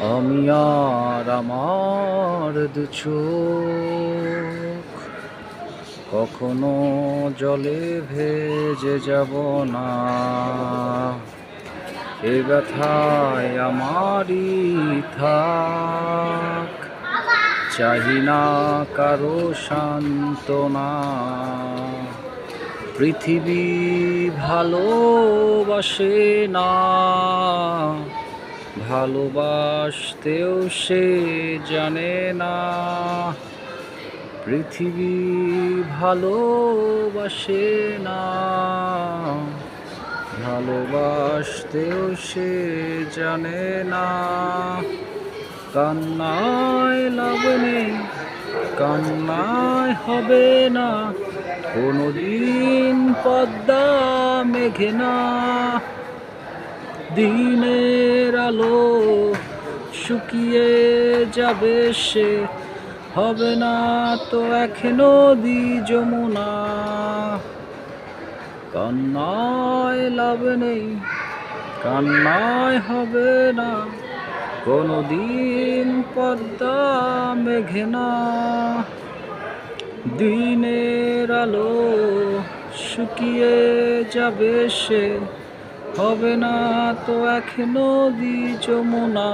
আমি আর আমার দু কখনো জলে ভেজে যাব না। এ ব্যথায় আমারই থাক। চাহি না কারও সান্ত্বনা। পৃথিবী ভালোবাসে না। ভালোবাসতেও সে জানে না। পৃথিবী ভালোবাসে না। ভালোবাসতেও সে জানে না। কান্নায় লাভ নেই কান্নায় হবে না। কোনোদিন পদ্মা মেঘে না। দিনের আলো শুকিয়ে যাবে সে। হবে না তো এক নদী যমুনা। কান্নায় লাভ নেই, কান্নায় হবে না। কোনোদিন পদ্মা মেঘে না দিনের আলো শুকিয়ে যাবে সে। হবে না তো এক নদী যমুনা।